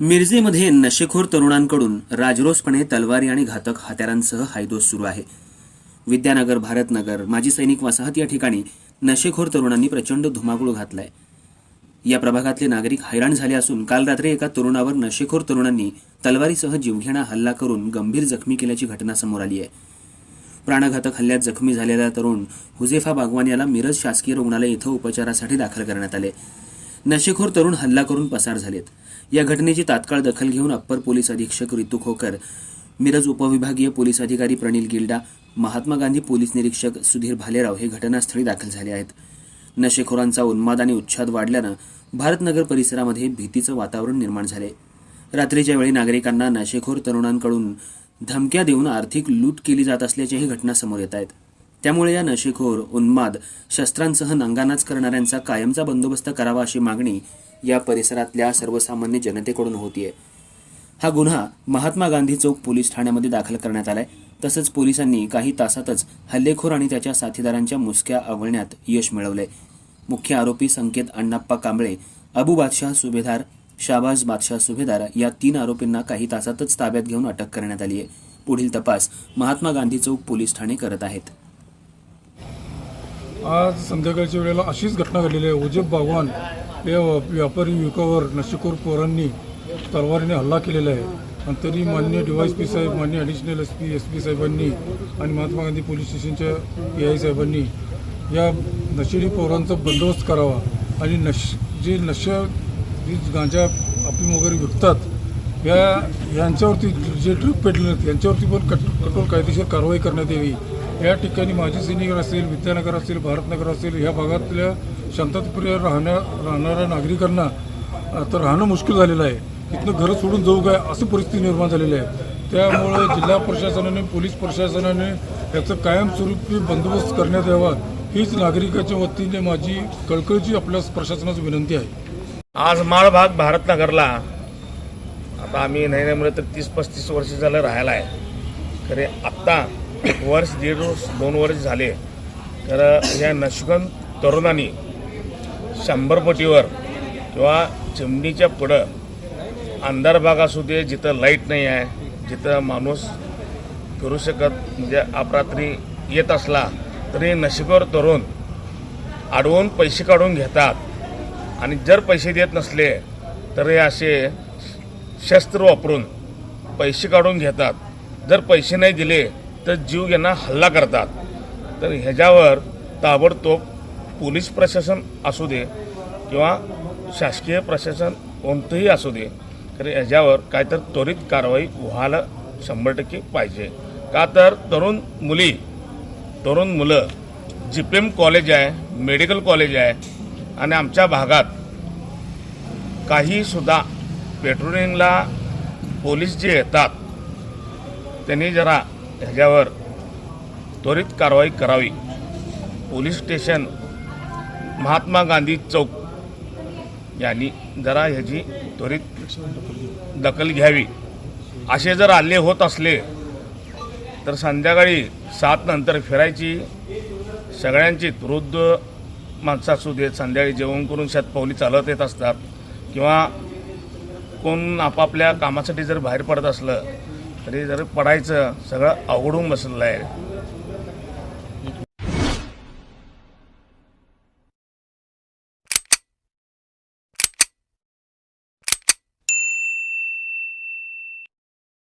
मिरजेमध्ये नशेखोर तरुणांकडून राजरोसपणे तलवारी आणि घातक हत्यारांसह हायदोस सुरू आहे. विद्यानगर भारतनगर माजी सैनिक वसाहत या ठिकाणी नशेखोर तरुणांनी प्रचंड धुमाकूळ घातलाय. या प्रभागातले नागरिक हैराण झाले असून काल रात्री एका तरुणावर नशेखोर तरुणांनी तलवारीसह जीवघेणा हल्ला करून गंभीर जखमी केल्याची घटना समोर आली आहे. प्राणघातक हल्ल्यात जखमी झालेला तरुण हुजेफा बागवान याला मिरज शासकीय रुग्णालय इथं उपचारासाठी दाखल करण्यात आले. नशेखोर तरुण हल्ला करून पसार झालेत. या घटनेची तात्काळ दखल घेऊन अप्पर पोलीस अधीक्षक रितू खोकर मिरज उपविभागीय पोलीस अधिकारी प्रणिल गिल्डा महात्मा गांधी पोलीस निरीक्षक सुधीर भालेराव हे घटनास्थळी दाखल झाले आहेत. नशेखोरांचा उन्माद आणि उच्छाद वाढल्यानं भारतनगर परिसरामध्ये भीतीचं वातावरण निर्माण झाले. रात्रीच्या वेळी नागरिकांना नशेखोर तरुणांकडून धमक्या देऊन आर्थिक लूट केली जात असल्याच्याही घटना समोर येत आहेत. त्यामुळे या नशेखोर उन्माद शस्त्रांसह नांगानाच करणाऱ्यांचा कायमचा बंदोबस्त करावा अशी मागणी या परिसरातल्या सर्वसामान्य जनतेकडून होतीये. हा गुन्हा महात्मा गांधी चौक पोलीस ठाण्यामध्ये दाखल करण्यात आलाय. तसंच पोलिसांनी काही तासातच हल्लेखोर आणि त्याच्या साथीदारांच्या मुसक्या आवळण्यात यश मिळवले मुख्य आरोपी संकेत अण्णाप्पा कांबळे अबू बादशाह सुभेदार शाबाज बादशाह सुभेदार या तीन आरोपींना काही तासातच ताब्यात घेऊन अटक करण्यात आली आहे. पुढील तपास महात्मा गांधी चौक पोलीस ठाणे करत आहेत. आज संध्याकाळच्या वेळेला अशीच घटना घडलेली आहे. उजब बागवान या व्यापारी युवकावर नशिकोर पोरांनी तलवारीने हल्ला केलेला आहे. आणि तरी मान्य डीवायस पी साहेब मान्य additional S P S P साहेबांनी आणि महात्मा गांधी पोलीस स्टेशनच्या ए आय साहेबांनी या नशेडी पोरांचा बंदोबस्त करावा आणि नश जे नशा जी गांजा अफीम वगैरे विकतात. या यांच्यावरती जे ड्रग पेटले यांच्यावरती पण कट कठोर कायदेशीर कारवाई करण्यात यावी. या ठिकाणी माजी सैनिक असेल विद्यानगर असेल भारतनगर असेल ह्या भागातल्या शांतताप्रिय राहण्या राहणाऱ्या नागरिकांना आता राहणं मुश्किल झालेलं आहे. इथनं घरं सोडून जाऊ काय अशी परिस्थिती निर्माण झालेली आहे. त्यामुळे जिल्हा प्रशासनाने पोलीस प्रशासनाने याचं कायमस्वरूपी बंदोबस्त करण्यात यावा. हीच नागरिकाच्या वतीने माझी कळकळची आपल्या प्रशासनाची विनंती आहे. आज माळभाग भारतनगरला. आता आम्ही नाही नाही म्हणलं तर तीस पस्तीस वर्ष झालं राहायला आहे खरे आत्ता वर्ष दीड वर्ष दोन वर्ष झाले. तर या नशगन तरुणांनी शंभरपटीवर किंवा चिमणीच्या पुढं अंधार भाग असू दे जिथं लाइट नाही आहे जिथं माणूस फिरू शकत म्हणजे अपरात्री येत असला तरी नशिबवर तरुण अडवून पैसे काढून घेतात. आणि जर पैसे देत नसले तर हे असे शस्त्र वापरून पैसे काढून घेतात. जर पैसे नाही दिले तर जीव यांना हल्ला करतात. तर ह्याच्यावर ताबडतोब पोलीस प्रशासन असू दे किंवा शासकीय प्रशासन कोणतंही असू दे तर ह्याच्यावर काय तर त्वरित कारवाई व्हायला शंभर टक्के पाहिजे. का तर तरुण मुली तरुण मुलं जी पी एम कॉलेज आहे मेडिकल कॉलेज आहे आणि आमच्या भागात काहीसुद्धा पेट्रोलिंगला पोलीस जे येतात त्यांनी जरा ह्याच्यावर त्वरित कारवाई करावी. पोलीस स्टेशन महात्मा गांधी चौक यांनी जरा ह्याची त्वरित दखल घ्यावी. असे जर आले होत असले तर संध्याकाळी सात नंतर फिरायची सगळ्यांची वृद्ध माणसं असू देत संध्याकाळी जेवण करून शेतपावली चालत येत असतात किंवा कोण आपापल्या कामासाठी जर बाहेर पडत असलं तरी जर पडायचं सगळं अवघडून बसलेलं आहे.